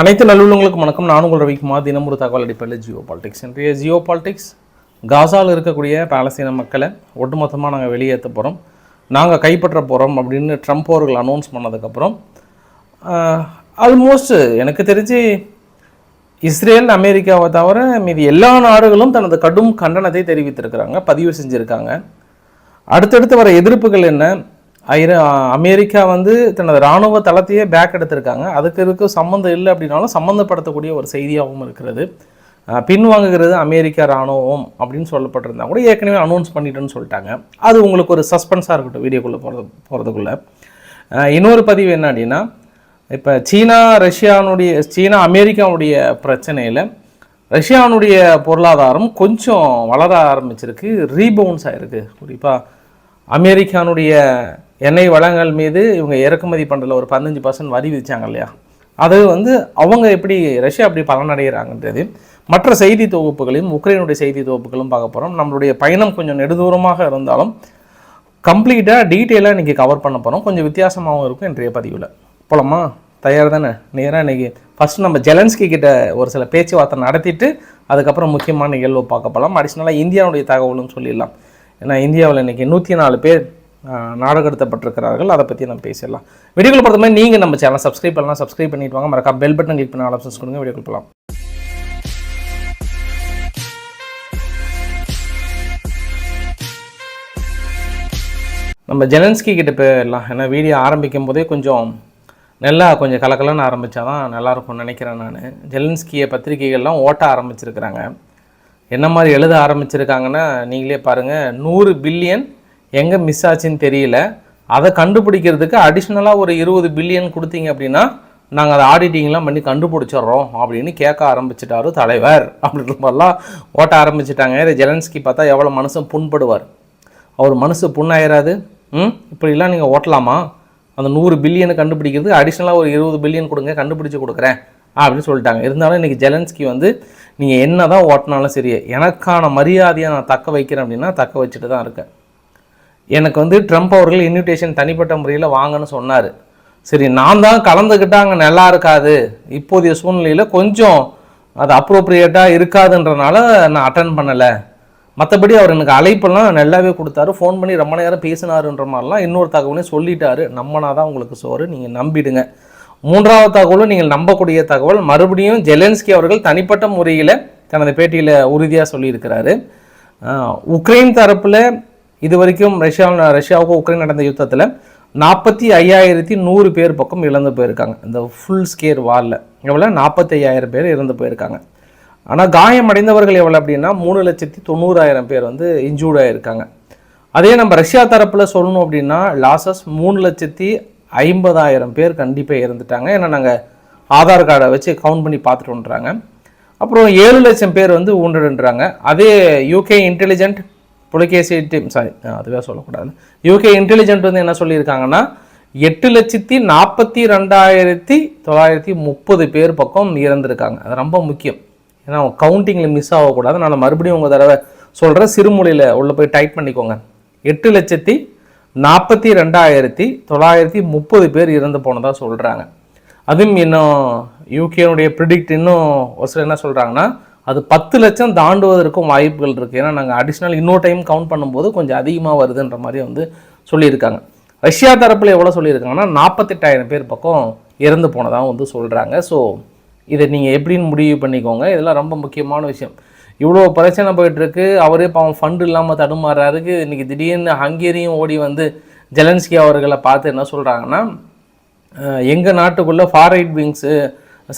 அனைத்து நல்லுள்ளங்களுக்கும் வணக்கம். நான் உங்கள் ரவிக்குமார் தினமுறு ஒரு தகவல் அடிப்படையில் ஜியோ பாலிடிக்ஸ். இன்றைய ஜியோ பாலிடிக்ஸ் காசாவில் இருக்கக்கூடிய பாலஸ்தீன மக்களை ஒட்டுமொத்தமாக நாங்கள் வெளியேற்ற போகிறோம் நாங்கள் கைப்பற்ற போகிறோம் அப்படின்னு ட்ரம்ப் அவர்கள் அனௌன்ஸ் பண்ணதுக்கப்புறம் ஆல்மோஸ்ட் எனக்கு தெரிஞ்சு இஸ்ரேல் அமெரிக்காவை தவிர மீதி எல்லா நாடுகளும் தனது கடும் கண்டனத்தை தெரிவித்திருக்கிறாங்க பதிவு செஞ்சுருக்காங்க. அடுத்தடுத்து வர எதிர்ப்புகள் என்ன? அமெரிக்கா வந்து தனது இராணுவ தளத்தையே பேக் எடுத்திருக்காங்க. அதுக்கு இருக்க சம்மந்தம் இல்லை அப்படின்னாலும் சம்மந்தப்படுத்தக்கூடிய ஒரு செய்தியாகவும் இருக்கிறது. பின்வாங்குகிறது அமெரிக்கா இராணுவம் அப்படின்னு சொல்லப்பட்டிருந்தா கூட ஏற்கனவே அனௌன்ஸ் பண்ணிட்டேன்னு சொல்லிட்டாங்க. அது உங்களுக்கு ஒரு சஸ்பென்ஸாக இருக்கட்டும் வீடியோக்குள்ளே போகிறது போகிறதுக்குள்ளே இன்னொரு பதிவு என்ன அப்படின்னா இப்போ சீனா ரஷ்யானுடைய சீனா அமெரிக்காவுடைய பிரச்சனையில் ரஷ்யானுடைய பொருளாதாரம் கொஞ்சம் வளர ஆரம்பிச்சிருக்கு. ரீபவுன்ஸ் ஆகிருக்கு குறிப்பாக அமெரிக்கானுடைய எண்ணெய் வளங்கள் மீது இவங்க இறக்குமதி பண்ணுறதுல ஒரு பதினஞ்சு பர்சன்ட் வரி விதித்தாங்க இல்லையா? அது வந்து அவங்க எப்படி ரஷ்யா எப்படி பலனடைகிறாங்கன்றது மற்ற செய்தி தொகுப்புகளையும் உக்ரைனுடைய செய்தி தொகுப்புகளும் பார்க்க போகிறோம் நம்மளுடைய பயணம் கொஞ்சம் நெடுதூரமாக இருந்தாலும் கம்ப்ளீட்டாக டீட்டெயிலாக இன்றைக்கி கவர் பண்ண போகிறோம் கொஞ்சம் வித்தியாசமாகவும் இருக்கும் இன்றைய பதிவில். போலாமா? தயார் தானே? நேராக இன்றைக்கி ஃபஸ்ட்டு நம்ம ஜெலன்ஸ்கி கிட்ட ஒரு சில பேச்சுவார்த்தை நடத்திட்டு அதுக்கப்புறம் முக்கியமான நிகழ்வு பார்க்க போகலாம் அடிஷ்னலாக இந்தியாவுடைய தகவலும் சொல்லிடலாம். ஏன்னா இந்தியாவில் இன்றைக்கி நூற்றி நாலு பேர் ஆஹ், நாடகப்படுத்தப்பட்டிருக்கிறார்கள். அதை பற்றி நம்ம பேசிடலாம். வீடியோக்குள்ள பொறுத்த மாதிரி நீங்கள் நம்ம சேனல் சப்ஸ்கிரைப் பண்ணலாம். சப்ஸ்கிரைப் பண்ணிட்டு வாங்க. மறக்காம பெல் பட்டன் கிளிக் பண்ண ஆப்ஷன்ஸ் கொடுங்க. வீடியோக்குள்ள போகலாம் நம்ம ஜெலன்ஸ்கி கிட்ட போயிடலாம். ஏன்னா வீடியோ ஆரம்பிக்கும் போதே கொஞ்சம் நல்லா கொஞ்சம் கலக்கலன்னு ஆரம்பித்தா தான் நல்லாயிருக்கும்னு நினைக்கிறேன் நான். ஜெலன்ஸ்கியை பத்திரிகைகள்லாம் ஓட்ட ஆரம்பிச்சிருக்கிறாங்க. என்ன மாதிரி எழுத ஆரம்பிச்சிருக்காங்கன்னா நீங்களே பாருங்கள் நூறு பில்லியன் எங்கே மிஸ் ஆச்சுன்னு தெரியல. அதை கண்டுபிடிக்கிறதுக்கு அடிஷ்னலாக ஒரு இருபது பில்லியன் கொடுத்தீங்க அப்படின்னா நாங்கள் அதை ஆடிட்டிங்லாம் பண்ணி கண்டுபிடிச்சிடுறோம் அப்படின்னு கேட்க ஆரம்பிச்சிட்டாரு தலைவர். அப்படின்ற மாதிரிலாம் ஓட்ட ஆரம்பிச்சிட்டாங்க. இதை ஜெலன்ஸ்கி பார்த்தா எவ்வளோ மனுஷன் புண்படுவார். அவர் மனசு புண்ணாயிராது. ம்? இப்படிலாம் நீங்கள் ஓட்டலாமா? அந்த நூறு பில்லியனை கண்டுபிடிக்கிறது அடிஷ்னலாக ஒரு இருபது பில்லியன் கொடுங்க கண்டுபிடிச்சி கொடுக்குறேன் அப்படின்னு சொல்லிட்டாங்க. இருந்தாலும் இன்றைக்கி ஜெலன்ஸ்கி வந்து நீங்கள் என்ன தான் ஓட்டினாலும் சரி எனக்கான மரியாதையை நான் தக்க வைக்கிறேன் அப்படின்னா தக்க வச்சுட்டு தான் இருக்கேன். எனக்கு வந்து ட்ரம்ப் அவர்கள் இன்விடேஷன் தனிப்பட்ட முறையில் வாங்கன்னு சொன்னார். சரி நான் தான் கலந்துக்கிட்டால் அங்கே நல்லா இருக்காது. இப்போதைய சூழ்நிலையில் கொஞ்சம் அது அப்ரோப்ரியேட்டாக இருக்காதுன்றனால நான் அட்டன் பண்ணலை. மற்றபடி அவர் எனக்கு அழைப்பெல்லாம் நல்லாவே கொடுத்தாரு. ஃபோன் பண்ணி ரொம்ப நேரம் பேசினாருன்ற மாதிரிலாம் இன்னொரு தகவலையும் சொல்லிட்டாரு. நம்மனா தான் உங்களுக்கு சோறு நீங்கள் நம்பிடுங்க. மூன்றாவது தகவலும் நீங்கள் நம்பக்கூடிய தகவல் மறுபடியும் ஜெலன்ஸ்கி அவர்கள் தனிப்பட்ட முறையில் தனது பேட்டியில் உறுதியாக சொல்லியிருக்கிறாரு. உக்ரைன் தரப்பில் இது வரைக்கும் ரஷ்யா ரஷ்யாவுக்கும் உக்ரைன் நடந்த யுத்தத்தில் நாற்பத்தி ஐயாயிரத்தி நூறு பேர் பக்கம் இழந்து போயிருக்காங்க. இந்த ஃபுல் ஸ்கேர் வாரில் எவ்வளோ நாற்பத்தி ஐயாயிரம் பேர் இறந்து போயிருக்காங்க. ஆனால் காயமடைந்தவர்கள் எவ்வளோ அப்படின்னா மூணு லட்சத்தி தொண்ணூறாயிரம் பேர் வந்து இன்ஜூர்ட் அதே நம்ம ரஷ்யா தரப்பில் சொல்லணும் அப்படின்னா லாசஸ் மூணு லட்சத்தி ஐம்பதாயிரம் பேர் கண்டிப்பாக இறந்துட்டாங்க. ஏன்னா நாங்கள் ஆதார் கார்டை வச்சு கவுண்ட் பண்ணி பார்த்துட்டோன்றாங்க. அப்புறம் ஏழு லட்சம் பேர் வந்து ஊண்டுடுன்றாங்க அதே UK intelligent Pulikesi team sorry அதுவே சொல்லக்கூடாது. யூகே இன்டெலிஜென்ட் வந்து என்ன சொல்லியிருக்காங்கன்னா எட்டு லட்சத்தி நாற்பத்தி ரெண்டாயிரத்தி தொள்ளாயிரத்தி முப்பது பேர் பக்கம் இறந்துருக்காங்க. அது ரொம்ப முக்கியம். ஏன்னா கவுண்டிங்கில் மிஸ் ஆகக்கூடாது. நான் மறுபடியும் உங்கள் தடவை சொல்கிற சிறுமொழியில் உள்ளே போய் டைப் பண்ணிக்கோங்க. எட்டு லட்சத்தி நாற்பத்தி ரெண்டாயிரத்தி தொள்ளாயிரத்தி முப்பது பேர் இறந்து போனதாக சொல்கிறாங்க அதுவும் இன்னும் யூகேனுடைய ப்ரிடிக்ட் இன்னும் ஒரு சில என்ன சொல்கிறாங்கன்னா அது பத்து லட்சம் தாண்டுவதற்கும் வாய்ப்புகள் இருக்குது ஏன்னா நாங்கள் அடிஷ்னல் இன்னொரு டைம் கவுண்ட் பண்ணும்போது கொஞ்சம் அதிகமாக வருதுன்ற மாதிரி வந்து சொல்லியிருக்காங்க. ரஷ்யா தரப்பில் எவ்வளோ சொல்லியிருக்காங்கன்னா நாற்பத்தெட்டாயிரம் பேர் பக்கம் இறந்து போனதாக வந்து சொல்கிறாங்க ஸோ இதை நீங்கள் எப்படின்னு முடிவு பண்ணிக்கோங்க. இதெல்லாம் ரொம்ப முக்கியமான விஷயம். இவ்வளோ பிரச்சனை போயிட்டுருக்கு. அவரே பாவம் ஃபண்டு இல்லாமல் தடுமாறாருக்கு இன்றைக்கி திடீர்னு ஹங்கேரியும் ஓடி வந்து ஜெலன்ஸ்கி அவர்களை பார்த்து என்ன சொல்கிறாங்கன்னா எங்கள் நாட்டுக்குள்ளே far right wings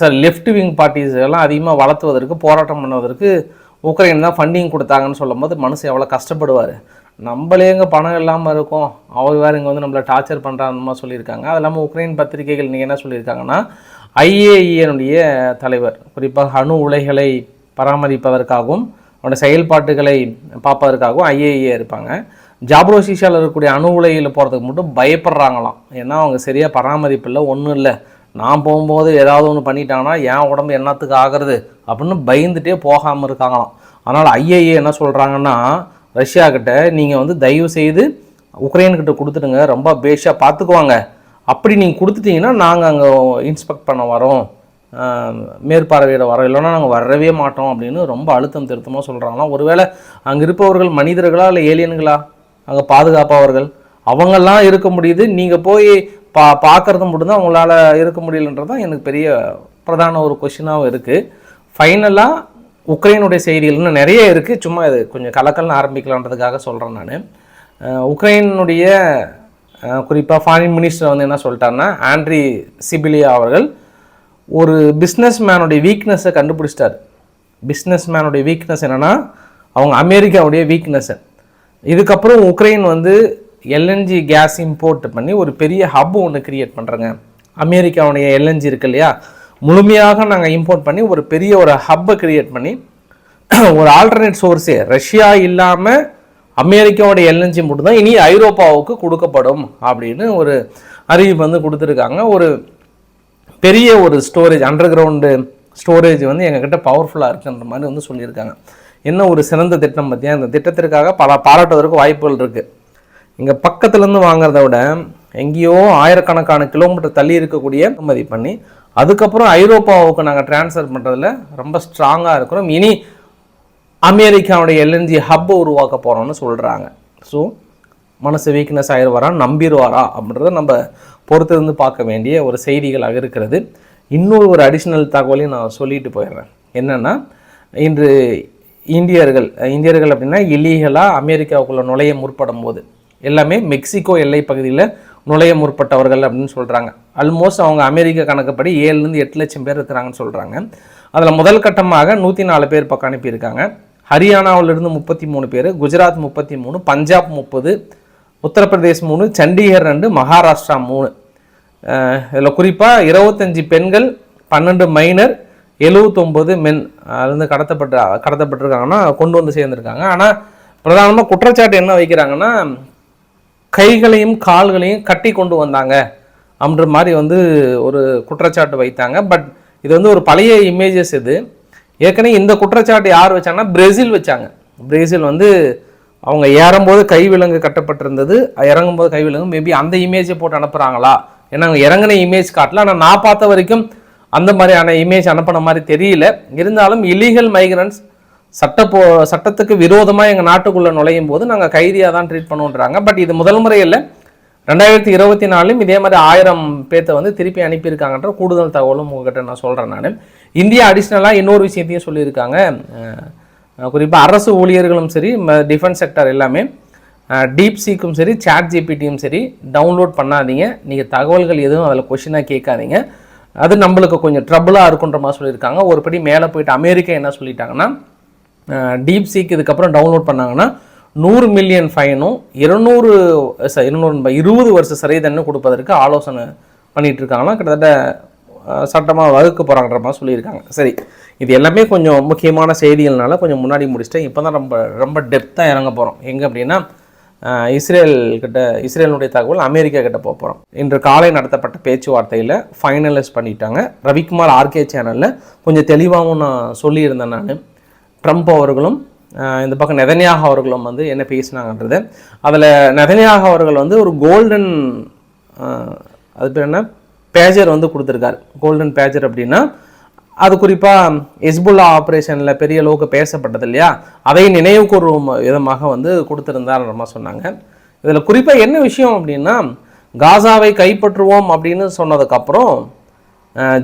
sir left wing parties எல்லாம் அதிகமாக வளர்த்துவதற்கு போராட்டம் பண்ணுவதற்கு உக்ரைன் தான் ஃபண்டிங் கொடுத்தாங்கன்னு சொல்லும்போது மனசு எவ்வளோ கஷ்டப்படுவார். நம்மளே இங்கே பணம் இல்லாமல் இருக்கோம். அவர் வேறு இங்கே வந்து நம்மளை டார்ச்சர் பண்ணுறாங்க சொல்லியிருக்காங்க. அது இல்லாமல் உக்ரைன் பத்திரிகைகள் நீங்கள் என்ன சொல்லியிருக்காங்கன்னா ஐஏஇனுடைய தலைவர் குறிப்பாக அணு உலைகளை பராமரிப்பதற்காகவும் அவனோட செயல்பாட்டுகளை பார்ப்பதற்காகவும் ஐஏஏ இருப்பாங்க. ஜாப்ரோசிஷாவில் இருக்கக்கூடிய அணு உலையில் போகிறதுக்கு மட்டும் பயப்படுறாங்களாம். ஏன்னா அவங்க சரியாக பராமரிப்பு இல்லை ஒன்றும் இல்லை. நான் போகும்போது ஏதாவது ஒன்று பண்ணிட்டாங்கன்னா என் உடம்பு என்னத்துக்கு ஆகிறது அப்படின்னு பயந்துட்டே போகாமல் இருக்காங்களாம். அதனால் ஐஏஏ என்ன சொல்கிறாங்கன்னா ரஷ்யாக்கிட்ட நீங்கள் வந்து தயவு செய்து உக்ரைன்கிட்ட கொடுத்துடுங்க ரொம்ப பேஷாக பார்த்துக்குவாங்க அப்படி நீங்கள் கொடுத்துட்டீங்கன்னா நாங்கள் அங்கே இன்ஸ்பெக்ட் பண்ண வரோம். மேற்பார்வையிட வரோம். இல்லைன்னா நாங்கள் வரவே மாட்டோம் அப்படின்னு ரொம்ப அழுத்தம் திருத்தமாக சொல்கிறாங்களாம் ஒருவேளை அங்கே இருப்பவர்கள் மனிதர்களா இல்லை ஏலியன்களா? அங்கே பாதுகாப்பவர்கள். அவங்கெல்லாம் இருக்க முடியுது. நீங்கள் போய் பா பார்க்குறது மட்டும்தான் அவங்களால இருக்க முடியலன்றது தான் எனக்கு பெரிய பிரதான ஒரு கொஷினாகவும் இருக்குது ஃபைனலாக உக்ரைனுடைய செய்திகள் இன்னும் நிறைய இருக்குது சும்மா இது கொஞ்சம் கலக்கல்னு ஆரம்பிக்கலான்றதுக்காக சொல்கிறேன் நான். உக்ரைனுடைய குறிப்பாக ஃபாரின் மினிஸ்டர் வந்து என்ன சொல்லிட்டாருன்னா ஆண்ட்ரி சிபிலியா அவர்கள் ஒரு பிஸ்னஸ் மேனுடைய வீக்னஸை கண்டுபிடிச்சிட்டார். பிஸ்னஸ் மேனுடைய வீக்னஸ் என்னென்னா அவங்க அமெரிக்காவுடைய வீக்னஸ்ஸை இதுக்கப்புறம் உக்ரைன் வந்து எல்என்ஜி கேஸ் இம்போர்ட் பண்ணி ஒரு பெரிய ஹப் ஒன்று கிரியேட் பண்ணுறேங்க அமெரிக்காவுடைய எல்என்ஜி இருக்கு இல்லையா? முழுமையாக நாங்கள் இம்போர்ட் பண்ணி ஒரு பெரிய ஒரு ஹப்பை கிரியேட் பண்ணி ஒரு ஆல்டர்னேட் சோர்ஸே ரஷ்யா இல்லாமல் அமெரிக்காவோடைய எல்என்ஜி மட்டும் தான் இனி ஐரோப்பாவுக்கு கொடுக்கப்படும் அப்படின்னு ஒரு அறிவிப்பு வந்து கொடுத்துருக்காங்க. ஒரு பெரிய ஒரு ஸ்டோரேஜ் அண்டர் கிரவுண்டு ஸ்டோரேஜ் வந்து எங்ககிட்ட பவர்ஃபுல்லாக இருக்குன்ற மாதிரி வந்து சொல்லியிருக்காங்க. என்ன ஒரு சிறந்த திட்டம் பற்றியா இந்த திட்டத்திற்காக பல பாராட்டுவதற்கு வாய்ப்புகள் இருக்குது இங்கே பக்கத்துலேருந்து வாங்குறத விட எங்கேயோ ஆயிரக்கணக்கான கிலோமீட்டர் தள்ளி இருக்கக்கூடிய இறக்குமதி பண்ணி அதுக்கப்புறம் ஐரோப்பாவுக்கு நாங்கள் ட்ரான்ஸ்ஃபர் பண்ணுறதுல ரொம்ப ஸ்ட்ராங்காக இருக்கிறோம். இனி அமெரிக்காவுடைய எல்என்ஜி ஹப்பை உருவாக்க போகிறோம்னு சொல்கிறாங்க ஸோ மனசு வீக்னஸ் ஆயிடுவாரா நம்பிடுவாரா அப்படின்றத நம்ம பொறுத்திருந்து பார்க்க வேண்டிய ஒரு செய்திகளாக இருக்கிறது. இன்னொரு ஒரு அடிஷ்னல் தகவலையும் நான் சொல்லிட்டு போயிடுறேன். என்னென்னா இன்று இந்தியர்கள் இந்தியர்கள் அப்படின்னா இல்லீகலாக அமெரிக்காவுக்குள்ளே நுழைய முற்படும் போது எல்லாமே மெக்சிகோ எல்லை பகுதியில் நுழைய முற்பட்டவர்கள் அப்படின்னு சொல்கிறாங்க ஆல்மோஸ்ட் அவங்க அமெரிக்க கணக்குப்படி ஏழுலேருந்து எட்டு லட்சம் பேர் இருக்கிறாங்கன்னு சொல்கிறாங்க அதில் முதல் கட்டமாக நூற்றி நாலு பேர் பக்கம் அனுப்பியிருக்காங்க ஹரியானாவிலிருந்து முப்பத்தி மூணு பேர் குஜராத் முப்பத்தி மூணு பஞ்சாப் முப்பது உத்தரப்பிரதேஷ் மூணு சண்டிகர் ரெண்டு மகாராஷ்டிரா மூணு. இதில் குறிப்பாக இருபத்தஞ்சி பெண்கள் பன்னெண்டு மைனர் எழுவத்தொம்பது மென் அதுலேருந்து கடத்தப்பட்டு கடத்தப்பட்டிருக்காங்கன்னா கொண்டு வந்து சேர்ந்துருக்காங்க. ஆனால் பிரதானமாக குற்றச்சாட்டு என்ன வைக்கிறாங்கன்னா கைகளையும் கால்களையும் கட்டி கொண்டு வந்தாங்க அப்படின்ற மாதிரி வந்து ஒரு குற்றச்சாட்டு வைத்தாங்க. பட் இது வந்து ஒரு பழைய இமேஜஸ் இது. ஏற்கனவே இந்த குற்றச்சாட்டு யார் வச்சாங்கன்னா பிரேசில் வச்சாங்க. பிரேசில் வந்து அவங்க ஏறும்போது கை விலங்கு கட்டப்பட்டிருந்தது. இறங்கும்போது கைவிலங்கு மேபி அந்த இமேஜை போட்டு அனுப்புகிறாங்களா ஏன்னா அவங்க இறங்கின இமேஜ் காட்டல. ஆனால் நான் பார்த்த வரைக்கும் அந்த மாதிரியான இமேஜ் அனுப்பின மாதிரி தெரியல. இருந்தாலும் இலீகல் மைக்ரன்ஸ் சட்ட போ சட்டத்துக்கு விரோதமாக எங்கள் நாட்டுக்குள்ளே நுழையும் போது நாங்கள் கைதியாக தான் ட்ரீட் பண்ணுன்றாங்க பட் இது முதல் முறை இல்லை. ரெண்டாயிரத்தி இருபத்தி நாலும் இதே மாதிரி ஆயிரம் பேர்த்த வந்து திருப்பி அனுப்பியிருக்காங்கன்ற கூடுதல் தகவலும் உங்ககிட்ட நான் சொல்கிறேன் நான். இந்தியா அடிஷ்னலாக இன்னொரு விஷயத்தையும் சொல்லியிருக்காங்க. குறிப்பாக அரசு ஊழியர்களும் சரி டிஃபென்ஸ் செக்டர் எல்லாமே டீப் சீக்கும் சரி சாட் ஜிபிடியும் சரி டவுன்லோட் பண்ணாதீங்க. நீங்கள் தகவல்கள் எதுவும் அதில் கொஷினாக கேட்காதீங்க. அது நம்மளுக்கு கொஞ்சம் ட்ரபுளாக இருக்குன்ற மாதிரி சொல்லியிருக்காங்க. ஒரு படி மேலே போயிட்டு அமெரிக்கா என்ன சொல்லிட்டாங்கன்னா டீப் சீக் இதுக்கப்புறம் டவுன்லோட் பண்ணாங்கன்னா நூறு மில்லியன் ஃபைனும் இருநூறு இருநூறு இருபது வருஷ சிறை தண்டனை கொடுப்பதற்கு ஆலோசனை பண்ணிகிட்டு இருக்காங்கன்னா கிட்டத்தட்ட சட்டமாக வகுக்க போகிறாங்கன்ற மாதிரி சொல்லியிருக்காங்க. சரி இது எல்லாமே கொஞ்சம் முக்கியமான செய்திகள்னால கொஞ்சம் முன்னாடி முடிச்சுட்டேன். இப்போ தான் ரொம்ப ரொம்ப டெப்த்தாக இறங்க போகிறோம் எங்கே அப்படின்னா இஸ்ரேல் கிட்ட இஸ்ரேலுடைய தகவல் அமெரிக்கா கிட்ட போக போகிறோம் இன்று காலை நடத்தப்பட்ட பேச்சுவார்த்தையில் ஃபைனலைஸ் பண்ணிட்டாங்க. ரவிக்குமார் ஆர்கே சேனலில் கொஞ்சம் தெளிவாகவும் நான் சொல்லியிருந்தேன் நான். ட்ரம்ப் அவர்களும் இந்த பக்கம் நெதன்யாக அவர்களும் வந்து என்ன பேசினாங்கன்றது. அதில் நெதன்யாக அவர்கள் வந்து ஒரு கோல்டன் அது பேர் என்ன? பேஜர் வந்து கொடுத்துருக்காரு. கோல்டன் பேஜர் அப்படின்னா அது குறிப்பாக எஸ்புல்லா ஆப்ரேஷனில் பெரிய அளவுக்கு பேசப்பட்டது இல்லையா? அதை நினைவு கூறும் விதமாக வந்து கொடுத்துருந்தார் நம்ம சொன்னாங்க. இதில் குறிப்பாக என்ன விஷயம் அப்படின்னா காசாவை கைப்பற்றுவோம் அப்படின்னு சொன்னதுக்கப்புறம்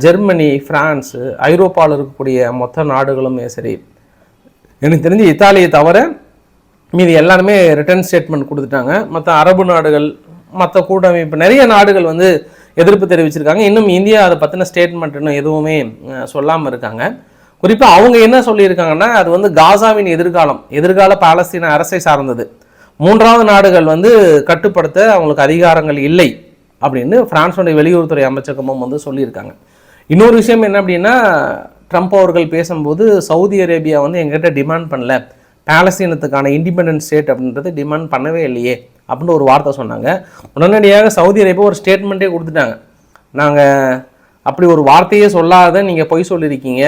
ஜெர்மனி ஃப்ரான்ஸு ஐரோப்பாவில் இருக்கக்கூடிய மொத்த நாடுகளுமே சரி எனக்கு தெரிஞ்சு இத்தாலியை தவிர மீதி எல்லாருமே ரிட்டர்ன் ஸ்டேட்மெண்ட் கொடுத்துட்டாங்க. மற்ற அரபு நாடுகள் மற்ற கூட்டமைப்பு நிறைய நாடுகள் வந்து எதிர்ப்பு தெரிவிச்சிருக்காங்க. இன்னும் இந்தியா அதை பற்றின ஸ்டேட்மெண்ட் இன்னும் எதுவுமே சொல்லாமல் இருக்காங்க. குறிப்பாக அவங்க என்ன சொல்லியிருக்காங்கன்னா அது வந்து காசாவின் எதிர்காலம் எதிர்கால பாலஸ்தீன அரசை சார்ந்தது. மூன்றாவது நாடுகள் வந்து கட்டுப்படுத்த அவங்களுக்கு அதிகாரங்கள் இல்லை அப்படின்னு பிரான்ஸோடைய வெளியுறவுத்துறை அமைச்சகமும் வந்து சொல்லியிருக்காங்க. இன்னொரு விஷயம் என்ன அப்படின்னா ட்ரம்ப் அவர்கள் பேசும்போது சவுதி அரேபியா வந்து எங்கிட்ட டிமாண்ட் பண்ணல. பேலஸ்தீனத்துக்கான இண்டிபெண்டன்ட் ஸ்டேட் அப்படின்றது டிமாண்ட் பண்ணவே இல்லையே அப்படின்னு ஒரு வார்த்தை சொன்னாங்க. உடனடியாக சவுதி அரேபியா ஒரு ஸ்டேட்மெண்ட்டே கொடுத்துட்டாங்க. நாங்கள் அப்படி ஒரு வார்த்தையே சொல்லாத நீங்கள் பொய் சொல்லியிருக்கீங்க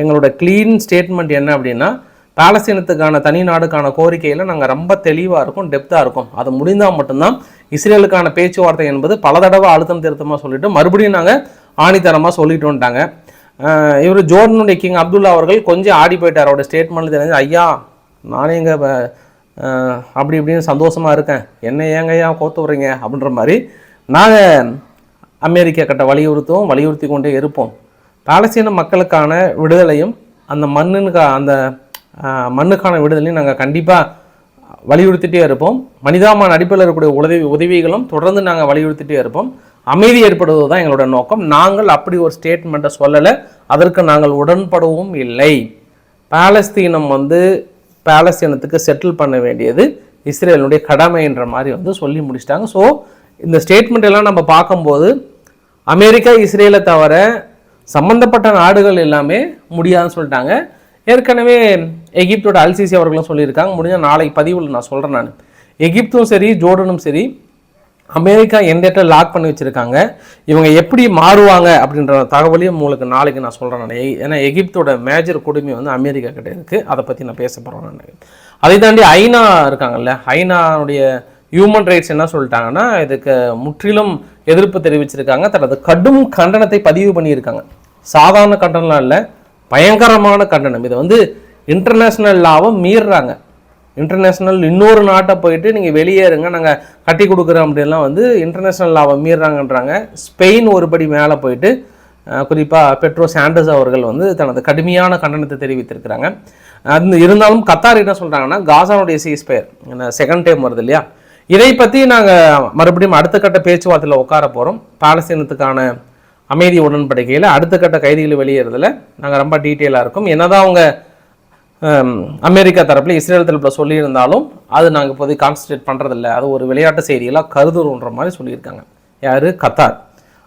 எங்களோட க்ளீன் ஸ்டேட்மெண்ட் என்ன அப்படின்னா பாலஸ்தீனத்துக்கான தனி நாடுக்கான கோரிக்கையில் நாங்கள் ரொம்ப தெளிவாக இருக்கும் டெப்த்தாக இருக்கும். அது முடிந்தால் மட்டும்தான் இஸ்ரேலுக்கான பேச்சுவார்த்தை என்பது பல தடவை அழுத்தம் திருத்தமாக சொல்லிவிட்டு மறுபடியும் நாங்கள் ஆணித்தரமாக சொல்லிட்டு வந்துட்டாங்க இவர் ஜோர்டனுடைய கிங் அப்துல்லா அவர்கள் கொஞ்சம் ஆடி போயிட்டார். அவரோட ஸ்டேட்மெண்ட்டில் தெரிஞ்சு ஐயா நானே இங்கே அப்படி இப்படின்னு சந்தோஷமாக இருக்கேன். என்ன ஏங்க ஏன் கோத்து விட்றீங்க? அப்படின்ற மாதிரி நாங்கள் அமெரிக்கா கிட்ட வலியுறுத்துவோம் வலியுறுத்தி கொண்டே இருப்போம். பாலஸ்தீன மக்களுக்கான விடுதலையும் அந்த மண்ணுக்கு அந்த மண்ணுக்கான விடுதலையும் நாங்கள் கண்டிப்பாக வலியுறுத்திட்டே இருப்போம். மனிதாமான அடிப்படையில் இருக்கக்கூடிய உதவி உதவிகளும் தொடர்ந்து நாங்கள் வலியுறுத்திட்டே இருப்போம். அமைதி ஏற்படுவது தான் எங்களோட நோக்கம். நாங்கள் அப்படி ஒரு ஸ்டேட்மெண்ட்டை சொல்லலை. அதற்கு நாங்கள் உடன்படவும் இல்லை. பாலஸ்தீனம் வந்து பாலஸ்தீனத்துக்கு செட்டில் பண்ண வேண்டியது இஸ்ரேலுடைய கடமைன்ற மாதிரி வந்து சொல்லி முடிச்சிட்டாங்க. ஸோ இந்த ஸ்டேட்மெண்ட் எல்லாம் நம்ம பார்க்கும்போது அமெரிக்கா இஸ்ரேலை தவிர சம்பந்தப்பட்ட நாடுகள் எல்லாமே முடியாதுன்னு சொல்லிட்டாங்க. ஏற்கனவே எகிப்தோட அல்சிசி அவர்களும் சொல்லியிருக்காங்க. முடிஞ்சால் நாளைக்கு பதிவில் நான் சொல்கிறேன் நான். எகிப்தும் சரி ஜோர்டனும் சரி அமெரிக்கா எந்த இடத்துல லாக் பண்ணி வச்சுருக்காங்க. இவங்க எப்படி மாறுவாங்க அப்படின்ற தகவலையும் உங்களுக்கு நாளைக்கு நான் சொல்கிறேன் நான். ஏன்னா எகிப்தோட மேஜர் கொடுமை வந்து அமெரிக்கா கிட்ட இருக்குது அதை பற்றி நான் பேச போகிறேன் நான். அதை தாண்டி ஐநா இருக்காங்கல்ல ஐநாவுடைய ஹியூமன் ரைட்ஸ் என்ன சொல்லிட்டாங்கன்னா இதுக்கு முற்றிலும் எதிர்ப்பு தெரிவிச்சிருக்காங்க. தனது கடும் கண்டனத்தை பதிவு பண்ணியிருக்காங்க. சாதாரண கண்டனம்லாம் இல்லை பயங்கரமான கண்டனம். இதை வந்து இன்டர்நேஷ்னல் லாவை மீறுறாங்க. இன்டர்நேஷ்னல் இன்னொரு நாட்டை போயிட்டு நீங்கள் வெளியேறுங்க நாங்கள் கட்டி கொடுக்குறோம் அப்படின்லாம் வந்து இன்டர்நேஷ்னல் லாவை மீறுறாங்கன்றாங்க ஸ்பெயின் ஒருபடி மேலே போயிட்டு குறிப்பாக பெட்ரோ சாண்டர்ஸ் அவர்கள் வந்து தனது கடுமையான கண்டனத்தை தெரிவித்திருக்கிறாங்க. அது இருந்தாலும் கத்தார் என்ன சொல்கிறாங்கன்னா காசானுடைய சீஸ்பயர் செகண்ட் டைம் வருது இல்லையா? இதை பற்றி நாங்கள் மறுபடியும் அடுத்த கட்ட பேச்சுவார்த்தையில் உட்கார போகிறோம் பாலஸ்தீனத்துக்கான அமைதி உடன்படிக்கையில் அடுத்த கட்ட கைதிகள் வெளியேறதில் நாங்கள் ரொம்ப டீட்டெயிலாக இருக்கும். என்னதான் அவங்க அமெரிக்கா தரப்பில் இஸ்ரேல் தரப்பில் சொல்லியிருந்தாலும் அது நாங்கள் இப்போதைக்கு கான்சன்ட்ரேட் பண்ணுறதில்ல அது ஒரு விளையாட்டு செய்திகளாக கருதுறோன்ற மாதிரி சொல்லியிருக்காங்க. யார்? கத்தார்.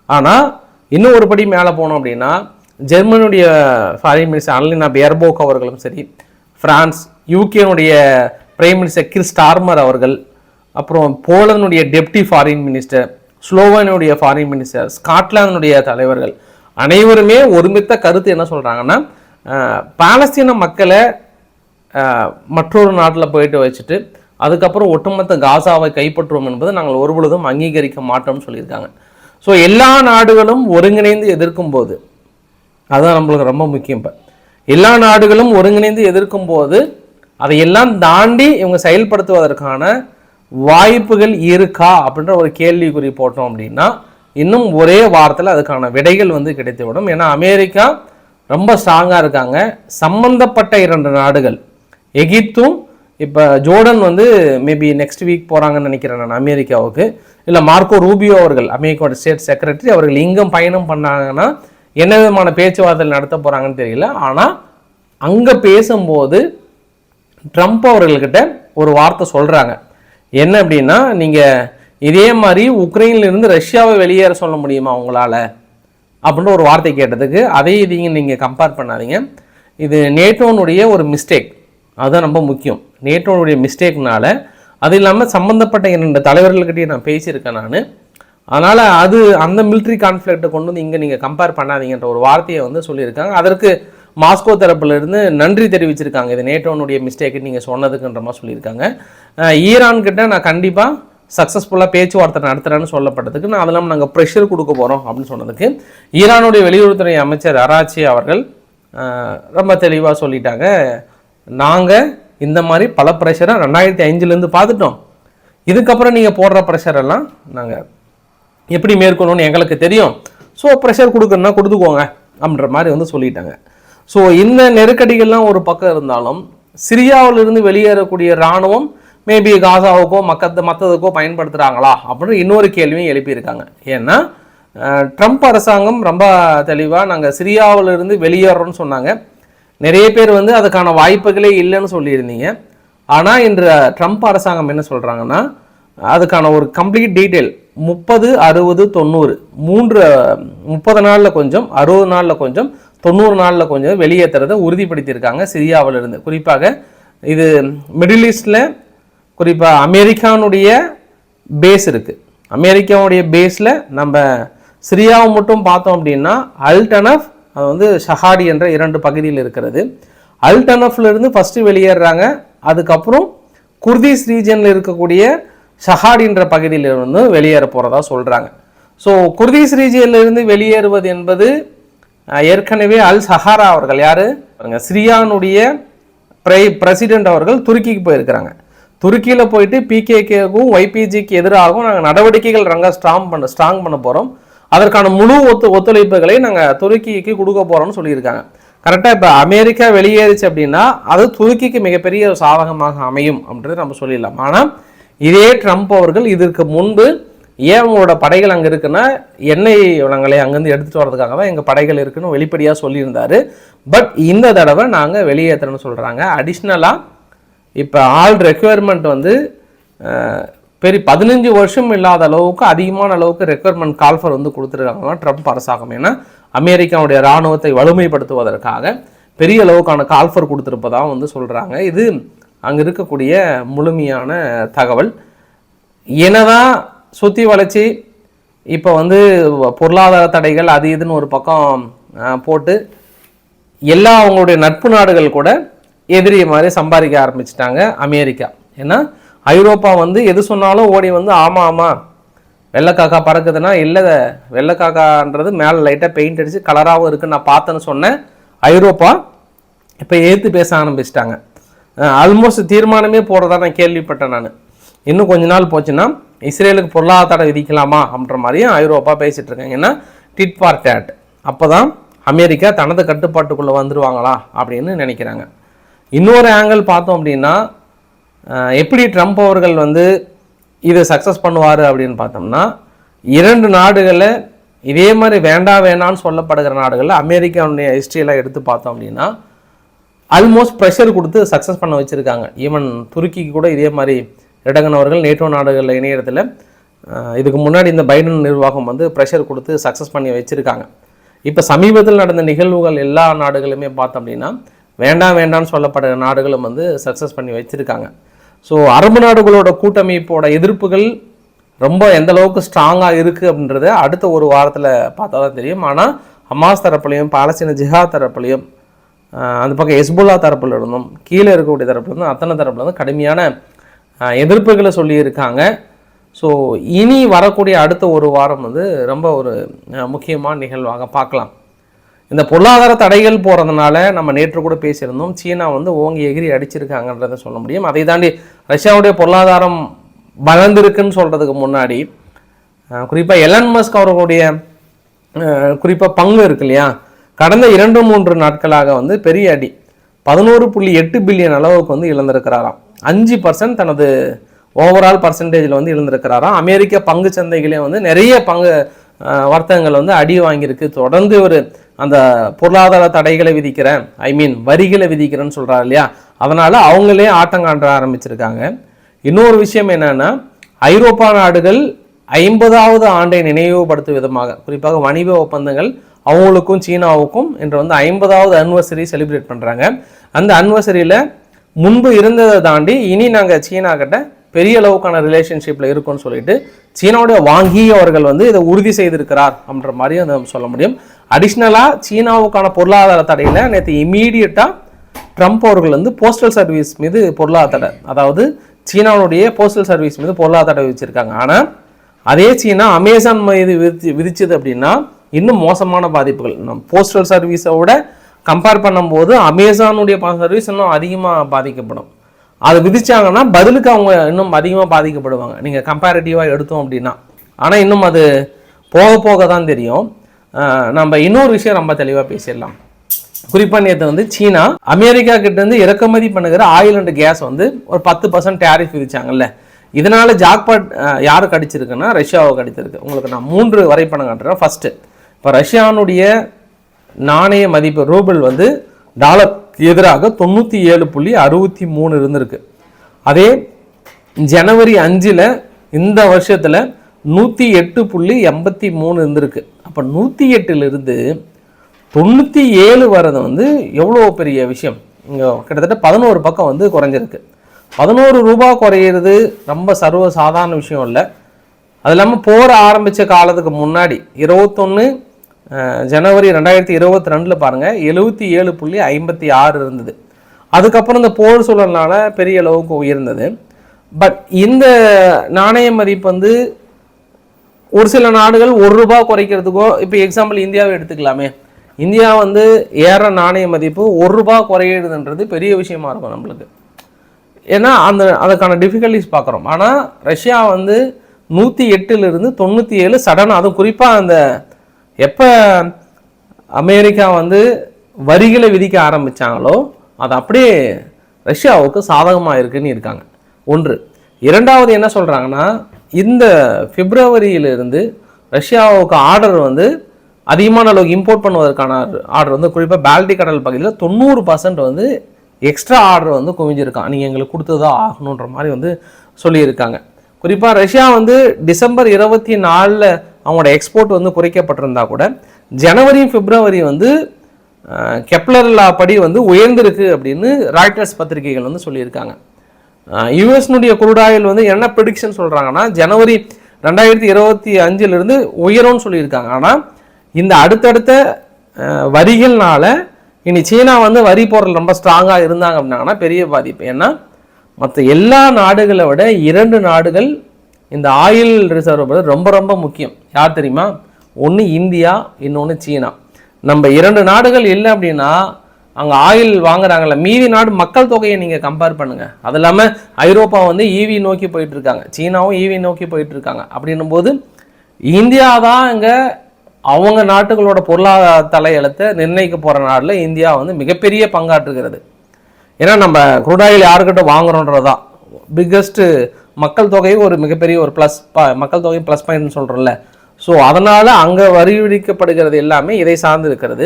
ஆனால் இன்னும் ஒரு படி மேலே போனோம் அப்படின்னா ஜெர்மனியுடைய ஃபாரின் மினிஸ்டர் அன்லினா பேர்போக் அவர்களும் சரி ஃப்ரான்ஸ் யூகேனுடைய பிரைம் மினிஸ்டர் கிர் ஸ்டார்மர் அவர்கள் அப்புறம் போலனுடைய டெப்டி ஃபாரின் மினிஸ்டர் ஸ்லோவனுடைய ஃபாரின் மினிஸ்டர் ஸ்காட்லாந்துடைய தலைவர்கள் அனைவருமே ஒருமித்த கருத்து என்ன சொல்கிறாங்கன்னா பாலஸ்தீன மக்களை மற்றொரு நாட்டில் போயிட்டு வச்சுட்டு அதுக்கப்புறம் ஒட்டுமொத்த காசாவை கைப்பற்றுவோம் என்பதை நாங்கள் ஒருபொழுதும் அங்கீகரிக்க மாட்டோம்னு சொல்லியிருக்காங்க. ஸோ எல்லா நாடுகளும் ஒருங்கிணைந்து எதிர்க்கும் போது அதுதான் நம்மளுக்கு ரொம்ப முக்கியம் இப்போ. எல்லா நாடுகளும் ஒருங்கிணைந்து எதிர்க்கும் போது அதையெல்லாம் தாண்டி இவங்க செயல்படுத்துவதற்கான வாய்ப்புகள் இருக்கா அப்படின்ற ஒரு கேள்விக்குறி போட்டோம் அப்படின்னா இன்னும் ஒரே வாரத்தில் அதுக்கான விடைகள் வந்து கிடைத்துவிடும். ஏன்னா அமெரிக்கா ரொம்ப ஸ்ட்ராங்காக இருக்காங்க. சம்பந்தப்பட்ட இரண்டு நாடுகள். எகிப்தும் இப்போ ஜோர்டன் வந்து மேபி நெக்ஸ்ட் வீக் போகிறாங்கன்னு நினைக்கிறேன் நான் அமெரிக்காவுக்கு. இல்லை மார்க்கோ ரூபியோ அவர்கள் அமெரிக்காவோட ஸ்டேட் செக்ரட்டரி அவர்கள் இங்கும் பயணம் பண்ணாங்கன்னா என்ன விதமான பேச்சுவார்த்தை நடத்த போகிறாங்கன்னு தெரியல. ஆனால் அங்கே பேசும்போது ட்ரம்ப் அவர்கள்கிட்ட ஒரு வார்த்தை சொல்கிறாங்க என்ன அப்படின்னா நீங்கள் இதே மாதிரி உக்ரைன்லேருந்து ரஷ்யாவை வெளியேற சொல்ல முடியுமா உங்களால்? அப்படின்னு ஒரு வார்த்தை கேட்டதுக்கு அதையும் இதையும் நீங்கள் கம்பேர் பண்ணாதீங்க. இது நேட்டோனுடைய ஒரு மிஸ்டேக் அதுதான் ரொம்ப முக்கியம். நேட்டோனுடைய மிஸ்டேக்னால அது இல்லாமல் சம்மந்தப்பட்ட இரண்டு தலைவர்கள்கிட்டயும் நான் பேசியிருக்கேன் நான். அதனால் அது அந்த மிலிட்ரி கான்ஃப்ளிக்ட்டை கொண்டு வந்து இங்கே நீங்கள் கம்பேர் பண்ணாதீங்கன்ற ஒரு வார்த்தையை வந்து சொல்லியிருக்காங்க. அதற்கு மாஸ்கோ தரப்புலேருந்து நன்றி தெரிவிச்சிருக்காங்க. இது நேட்டோனுடைய மிஸ்டேக்கு நீங்கள் சொன்னதுக்குன்ற மாதிரி சொல்லியிருக்காங்க. ஈரான்கிட்ட நான் கண்டிப்பாக சக்ஸஸ்ஃபுல்லாக பேச்சுவார்த்தை நடத்துகிறேன்னு சொல்லப்பட்டதுக்கு நான் அதெல்லாம் நாங்கள் ப்ரெஷர் கொடுக்க போகிறோம் அப்படின்னு சொன்னதுக்கு ஈரானுடைய வெளியுறவுத்துறை அமைச்சர் அராச்சி அவர்கள் ரொம்ப தெளிவாக சொல்லிட்டாங்க. நாங்கள் இந்த மாதிரி பல ப்ரெஷரை ரெண்டாயிரத்தி அஞ்சுலேருந்து பார்த்துட்டோம். இதுக்கப்புறம் நீங்கள் போடுற ப்ரெஷரெல்லாம் நாங்கள் எப்படி மேற்கொள்ளணும்னு எங்களுக்கு தெரியும். ஸோ ப்ரெஷர் கொடுக்கணும்னா கொடுத்துக்கோங்க அப்படின்ற மாதிரி வந்து சொல்லிட்டாங்க. ஸோ இந்த நெருக்கடிகள்லாம் ஒரு பக்கம் இருந்தாலும் சிரியாவிலிருந்து வெளியேறக்கூடிய இராணுவம் மேபி காசாவுக்கோ மக்கத்த மற்றதுக்கோ பயன்படுத்துகிறாங்களா அப்படின்னு இன்னொரு கேள்வியும் எழுப்பியிருக்காங்க. ஏன்னா ட்ரம்ப் அரசாங்கம் ரொம்ப தெளிவாக நாங்கள் சிரியாவிலிருந்து வெளியேறோம்னு சொன்னாங்க. நிறைய பேர் வந்து அதுக்கான வாய்ப்புகளே இல்லைன்னு சொல்லியிருந்தீங்க. ஆனால் இன்று ட்ரம்ப் அரசாங்கம் என்ன சொல்கிறாங்கன்னா அதுக்கான ஒரு கம்ப்ளீட் டீட்டெயில் முப்பது அறுபது தொண்ணூறு மூன்று முப்பது நாளில் கொஞ்சம் அறுபது நாளில் கொஞ்சம் தொண்ணூறு நாளில் கொஞ்சம் வெளியேற்றுறதை உறுதிப்படுத்தியிருக்காங்க சிரியாவிலிருந்து. குறிப்பாக இது மிடில் ஈஸ்டில் குறிப்பாக அமெரிக்கானுடைய பேஸ் இருக்குது அமெரிக்காவுடைய பேஸில் நம்ம சிரியாவை மட்டும் பார்த்தோம் அப்படின்னா அல்டனஃப் அது வந்து ஷஹாடி என்ற இரண்டு பகுதியில் இருக்கிறது. அல்டனஃப்லேருந்து ஃபஸ்ட்டு வெளியேறுறாங்க. அதுக்கப்புறம் குர்தீஸ் ரீஜனில் இருக்கக்கூடிய ஷஹாடின்ற பகுதியில் இருந்து வெளியேற போகிறதா சொல்கிறாங்க ஸோ குர்தீஸ் ரீஜியன்ல இருந்து வெளியேறுவது என்பது ஏற்கனவே அல் சஹாரா அவர்கள் யார்? சிரியானுடைய பிரை பிரசிடென்ட் அவர்கள் துருக்கிக்கு போயிருக்கிறாங்க. துருக்கியில் போயிட்டு பிகேகேக்கும் ஒய்பிஜிக்கு எதிராகவும் நாங்கள் நடவடிக்கைகள் ரங்க ஸ்ட்ராங் பண்ண ஸ்ட்ராங் பண்ண போகிறோம் அதற்கான முழு ஒத்து ஒத்துழைப்புகளை நாங்கள் துருக்கிக்கு கொடுக்க போகிறோம்னு சொல்லியிருக்காங்க. கரெக்டாக இப்போ அமெரிக்கா வெளியேறுச்சு அப்படின்னா அது துருக்கிக்கு மிகப்பெரிய ஒரு சாதகமாக அமையும் அப்படின்றத நம்ம சொல்லிடலாம். ஆனால் இதே ட்ரம்ப் அவர்கள் இதற்கு முன்பு ஏன் உங்களோட படைகள் அங்கே இருக்குன்னா எண்ணெய் வளங்களை அங்கேருந்து எடுத்துகிட்டு வரதுக்காக தான் எங்கள் படைகள் இருக்குன்னு வெளிப்படையாக சொல்லியிருந்தார். பட் இந்த தடவை நாங்கள் வெளியேற்றுறோன்னு சொல்கிறாங்க அடிஷ்னலாக இப்போ ஆல் ரெக்குயர்மெண்ட் வந்து பெரிய பதினஞ்சு வருஷம் இல்லாத அளவுக்கு அதிகமான அளவுக்கு ரெக்குயர்மெண்ட் கால்ஃபர் வந்து கொடுத்துருக்காங்கன்னா ட்ரம்ப் அரசாங்கம். ஏன்னா அமெரிக்காவுடைய இராணுவத்தை வலுமைப்படுத்துவதற்காக பெரிய அளவுக்கான கால்ஃபர் கொடுத்துருப்பதாக வந்து சொல்கிறாங்க இது அங்கே இருக்கக்கூடிய முழுமையான தகவல். என்னதான் சுற்றி வளைச்சி இப்போ வந்து பொருளாதார தடைகள் அது இதுன்னு ஒரு பக்கம் போட்டு எல்லா அவங்களுடைய நட்பு நாடுகள் கூட எதிரி மாதிரி சம்பாதிக்க ஆரம்பிச்சிட்டாங்க அமெரிக்கா. ஏன்னா ஐரோப்பா வந்து எது சொன்னாலும் ஓடி வந்து ஆமாம் ஆமாம் வெள்ளைக்காக்கா பறக்குதுன்னா இல்லை வெள்ளைக்காக்கான்றது மேலே லைட்டாக பெயிண்ட் அடித்து கலராகவும் இருக்குன்னு நான் பார்த்தேன்னு சொன்னேன். ஐரோப்பா இப்போ ஏற்று பேச ஆரம்பிச்சிட்டாங்க. ஆல்மோஸ்ட் தீர்மானமே போடுறதா நான் கேள்விப்பட்டேன் நான். இன்னும் கொஞ்ச நாள் போச்சுன்னா இஸ்ரேலுக்கு பொருளாதார விதிக்கலாமா? அப்படின்ற மாதிரியும் ஐரோப்பா பேசிகிட்டு இருக்காங்க. ஏன்னா டிட் ஃபார் டேட் அப்போ தான் அமெரிக்கா தனது கட்டுப்பாட்டுக்குள்ளே வந்துடுவாங்களா அப்படின்னு நினைக்கிறாங்க. இன்னொரு ஆங்கிள் பார்த்தோம் அப்படின்னா எப்படி ட்ரம்ப் அவர்கள் வந்து இதை சக்ஸஸ் பண்ணுவார் அப்படின்னு பார்த்தோம்னா இரண்டு நாடுகளில் இதே மாதிரி வேண்டாம் வேணான்னு சொல்லப்படுகிற நாடுகளில் அமெரிக்காவுடைய ஹிஸ்ட்ரியெல்லாம் எடுத்து பார்த்தோம் அப்படின்னா ஆல்மோஸ்ட் ப்ரெஷர் கொடுத்து சக்ஸஸ் பண்ண வச்சுருக்காங்க. ஈவன் துருக்கிக்கு கூட இதே மாதிரி இடகன் அவர்கள் நேட்டோ நாடுகளில் இணையத்தில் இதுக்கு முன்னாடி இந்த பைடன் நிர்வாகம் வந்து ப்ரெஷர் கொடுத்து சக்ஸஸ் பண்ணி வச்சுருக்காங்க. இப்போ சமீபத்தில் நடந்த நிகழ்வுகள் எல்லா நாடுகளுமே பார்த்தோம் அப்படின்னா வேண்டாம் வேண்டாம்னு சொல்லப்படுற நாடுகளும் வந்து சக்ஸஸ் பண்ணி வச்சுருக்காங்க ஸோ அரபு நாடுகளோட கூட்டமைப்போட எதிர்ப்புகள் ரொம்ப எந்த அளவுக்கு ஸ்ட்ராங்காக இருக்குது அப்படின்றத அடுத்த ஒரு வாரத்தில் பார்த்தா தான் தெரியும். ஆனால் ஹமாஸ் தரப்புலையும் பாலஸ்தீன ஜிஹா தரப்புலையும் அந்த பக்கம் எஸ்புல்லா தரப்பில் இருந்தும் கீழே இருக்கக்கூடிய தரப்புல இருந்தும் அத்தனை தரப்புல இருந்தும் கடுமையான எதிர்ப்புகளை சொல்லியிருக்காங்க. ஸோ இனி வரக்கூடிய அடுத்த ஒரு வாரம் வந்து ரொம்ப ஒரு முக்கியமான நிகழ்வாக பார்க்கலாம். இந்த பொருளாதார தடைகள் போகிறதுனால நம்ம நேற்று கூட பேசியிருந்தோம். சீனா வந்து ஓங்கி எகிரி அடிச்சிருக்காங்கன்றத சொல்ல முடியும். அதை தாண்டி ரஷ்யாவுடைய பொருளாதாரம் வளர்ந்துருக்குன்னு சொல்கிறதுக்கு முன்னாடி குறிப்பாக எலன் மஸ்க் அவர்களுடைய குறிப்பாக பங்கு இருக்கு இல்லையா? கடந்த இரண்டு மூன்று நாட்களாக வந்து பெரிய அடி பதினோரு புள்ளி எட்டு பில்லியன் அளவுக்கு வந்து இழந்திருக்கிறாராம். அஞ்சு பர்சன்ட் தனது ஓவரால் பர்சன்டேஜில் வந்து இழந்திருக்கிறாராம். அமெரிக்க பங்கு சந்தைகளே வந்து நிறைய பங்கு வர்த்தகங்கள் வந்து அடி வாங்கியிருக்கு. தொடர்ந்து ஒரு அந்த பொருளாதார தடைகளை விதிக்கிறேன் ஐ மீன் வரிகளை விதிக்கிறேன்னு சொல்கிறாரு இல்லையா? அதனால் அவங்களே ஆட்டம் காட்ட ஆரம்பிச்சிருக்காங்க. இன்னொரு விஷயம் என்னென்னா ஐரோப்பா நாடுகள் ஐம்பதாவது ஆண்டை நினைவுபடுத்தும் விதமாக குறிப்பாக வணிக ஒப்பந்தங்கள் அவங்களுக்கும் சீனாவுக்கும் என்று வந்து ஐம்பதாவது அனிவர்சரி செலிப்ரேட் பண்ணுறாங்க அந்த அனிவர்சரியில் முன்பு இருந்ததை தாண்டி இனி நாங்கள் சீனா கிட்ட பெரிய அளவுக்கான ரிலேஷன்ஷிப்பில் இருக்கும்னு சொல்லிட்டு சீனாவுடைய வாங்கி அவர்கள் வந்து இதை உறுதி செய்திருக்கிறார் அப்படின்ற மாதிரியும் அதை சொல்ல முடியும். அடிஷ்னலாக சீனாவுக்கான பொருளாதார தடையில் நேற்று இமீடியட்டாக ட்ரம்ப் அவர்கள் வந்து போஸ்டல் சர்வீஸ் மீது பொருளாதார தடை. அதாவது சீனாவுடைய போஸ்டல் சர்வீஸ் மீது பொருளாதார தடை விதிச்சிருக்காங்க. ஆனால் அதே சீனா அமேசான் மீது விதிச்சு விதிச்சது அப்படின்னா இன்னும் மோசமான பாதிப்புகள். நம்ம போஸ்டல் சர்வீஸை விட கம்பேர் பண்ணும்போது அமேசானுடைய சர்வீஸ் இன்னும் அதிகமாக பாதிக்கப்படும். அது விதிச்சாங்கன்னா பதிலுக்கு அவங்க இன்னும் அதிகமாக பாதிக்கப்படுவாங்க. நீங்கள் கம்பேரிட்டிவாக எடுத்தோம் அப்படின்னா. ஆனால் இன்னும் அது போக போக தான் தெரியும். நம்ம இன்னொரு விஷயம் ரொம்ப தெளிவாக பேசிடலாம். குறிப்பாக நேற்று வந்து சீனா அமெரிக்கா கிட்டேருந்து இறக்குமதி பண்ணுகிற ஆயில் அண்ட் கேஸ் வந்து ஒரு பத்து பர்சன்ட் டேரிஃப் விதிச்சாங்கல்ல. இதனால் ஜாக்பாட் யார் யாருக்கு அடிச்சிருக்குன்னா ரஷ்யாவுக்கு உங்களுக்கு நான் மூன்று வரைபடம் காட்டுறேன். ஃபஸ்ட்டு இப்போ ரஷ்யானுடைய நாணய மதிப்பு ரூபிள் வந்து டாலர் எதிராக தொண்ணூற்றி ஏழு புள்ளி அறுபத்தி மூணு இருந்திருக்கு. அதே ஜனவரி அஞ்சில் இந்த வருஷத்தில் நூற்றி எட்டு புள்ளி எண்பத்தி மூணு இருந்திருக்கு. அப்போ நூற்றி எட்டுலேருந்து தொண்ணூற்றி ஏழு வர்றது வந்து எவ்வளோ பெரிய விஷயம்? இங்கே கிட்டத்தட்ட பதினோரு பக்கம் வந்து குறைஞ்சிருக்கு. பதினோரு ரூபாய் குறையிறது ரொம்ப சர்வ சாதாரண விஷயம் இல்லை. அது இல்லாமல் போர் ஆரம்பித்த காலத்துக்கு முன்னாடி இருபத்தொன்று ஜனவரி ரெண்டாயிரத்தி இருபத்தி ரெண்டில் பாருங்கள் எழுபத்தி ஏழு புள்ளி ஐம்பத்தி ஆறு இருந்தது. அதுக்கப்புறம் இந்த போர் சூழல்னால பெரிய அளவுக்கு உயர்ந்தது. பட் இந்த நாணய மதிப்பு வந்து ஒரு சில நாடுகள் ஒரு ரூபா குறைக்கிறதுக்கோ இப்போ எக்ஸாம்பிள் இந்தியாவை எடுத்துக்கலாமே. இந்தியா வந்து ஏற நாணய மதிப்பு ஒரு ரூபா குறையிடுதுன்றது பெரிய விஷயமா இருக்கும் நம்மளுக்கு. ஏன்னா அந்த அதுக்கான டிஃபிகல்ட்டிஸ் பார்க்குறோம். ஆனால் ரஷ்யா வந்து நூற்றி எட்டுலேருந்து தொண்ணூற்றி ஏழு சடனாக அதுவும் குறிப்பாக அந்த எப்போ அமெரிக்கா வந்து வரிகளை விதிக்க ஆரம்பிச்சாங்களோ அது அப்படியே ரஷ்யாவுக்கு சாதகமாக இருக்குன்னு இருக்காங்க. ஒன்று. இரண்டாவது என்ன சொல்கிறாங்கன்னா இந்த பிப்ரவரியிலிருந்து ரஷ்யாவுக்கு ஆர்டர் வந்து அதிகமான அளவுக்கு இம்போர்ட் பண்ணுவதற்கான ஆர்டர் வந்து குறிப்பாக பால்டிக் கடல் பகுதியில் தொண்ணூறு பர்சன்ட் வந்து எக்ஸ்ட்ரா ஆர்டர் வந்து குவிஞ்சிருக்கான் நீங்கள் எங்களுக்கு கொடுத்துதான் ஆகணுன்ற மாதிரி வந்து சொல்லியிருக்காங்க. குறிப்பாக ரஷ்யா வந்து டிசம்பர் இருபத்தி நாலில் அவங்களோட எக்ஸ்போர்ட் வந்து குறைக்கப்பட்டிருந்தா கூட ஜனவரி பிப்ரவரி வந்து கெப்லர்லா படி வந்து உயர்ந்திருக்கு அப்படின்னு ராய்டர்ஸ் பத்திரிகைகள் வந்து சொல்லியிருக்காங்க. யூஎஸ்னுடைய குருடாயில் வந்து என்ன ப்ரிடிக்ஷன் சொல்கிறாங்கன்னா ஜனவரி ரெண்டாயிரத்தி இருபத்தி அஞ்சிலிருந்து உயரும்னு சொல்லியிருக்காங்க. ஆனால் இந்த அடுத்தடுத்த வரிகள்னால இனி சீனா வந்து வரி போடுறது ரொம்ப ஸ்ட்ராங்காக இருந்தாங்க அப்படின்னாங்கன்னா பெரிய பாதிப்பு. ஏன்னா மற்ற எல்லா நாடுகளை விட இரண்டு நாடுகள் இந்த ஆயில் ரிசர்வ் ரொம்ப ரொம்ப முக்கியம். யார் தெரியுமா? ஒன்று இந்தியா இன்னொன்று சீனா. நம்ம இரண்டு நாடுகள் இல்லை அப்படின்னா அங்கே ஆயில் வாங்குறாங்கல்ல மீதி நாடு மக்கள் தொகையை நீங்கள் கம்பேர் பண்ணுங்கள் அது இல்லாமல் ஐரோப்பா வந்து ஈவி நோக்கி போயிட்டு இருக்காங்க சீனாவும் ஈவி நோக்கி போயிட்டு இருக்காங்க அப்படின்னும் போது இந்தியா தான் இங்கே அவங்க நாட்டுகளோட பொருளாதார தலையெழுத்தை நிர்ணயிக்க போகிற நாட்டில் இந்தியா வந்து மிகப்பெரிய பங்காற்றுகிறது. ஏன்னா நம்ம குரூடாயில் யாருக்கிட்ட வாங்குறோன்றதான் பிக்கஸ்ட்டு மக்கள் தொகை ஒரு மிகப்பெரிய ஒரு ப்ளஸ் மக்கள் தொகை ப்ளஸ் பாயிண்ட்னு சொல்கிறோம்ல ஸோ அதனால் அங்கே வரி விதிக்கப்படுகிறது எல்லாமே இதை சார்ந்து இருக்கிறது.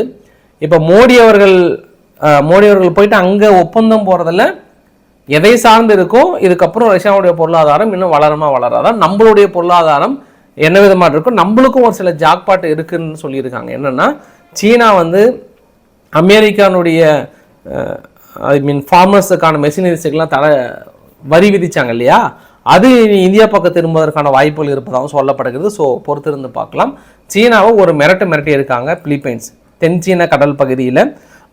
இப்போ மோடி அவர்கள் மோடி அவர்கள் போயிட்டு அங்கே ஒப்பந்தம் போகிறதில்ல எதை சார்ந்து இருக்கோ இதுக்கப்புறம் ரஷ்யாவுடைய பொருளாதாரம் இன்னும் வளருமா வளராதான் நம்மளுடைய பொருளாதாரம் என்ன விதமாக இருக்கும் நம்மளுக்கும் ஒரு சில ஜாக்பாட் இருக்குன்னு சொல்லியிருக்காங்க. என்னென்னா சீனா வந்து அமெரிக்கானுடைய ஐ மீன் ஃபார்மர்ஸுக்கான மெஷினரிஸுக்கெல்லாம் தர வரி விதிச்சாங்க இல்லையா? அது இனி இந்தியா பக்கம் திரும்புவதற்கான வாய்ப்புகள் இருப்பதாகவும் சொல்லப்படுகிறது. ஸோ பொறுத்திருந்து பார்க்கலாம். சீனாவை ஒரு மிரட்டு மிரட்டி இருக்காங்க பிலிப்பைன்ஸ். தென் சீன கடல் பகுதியில்.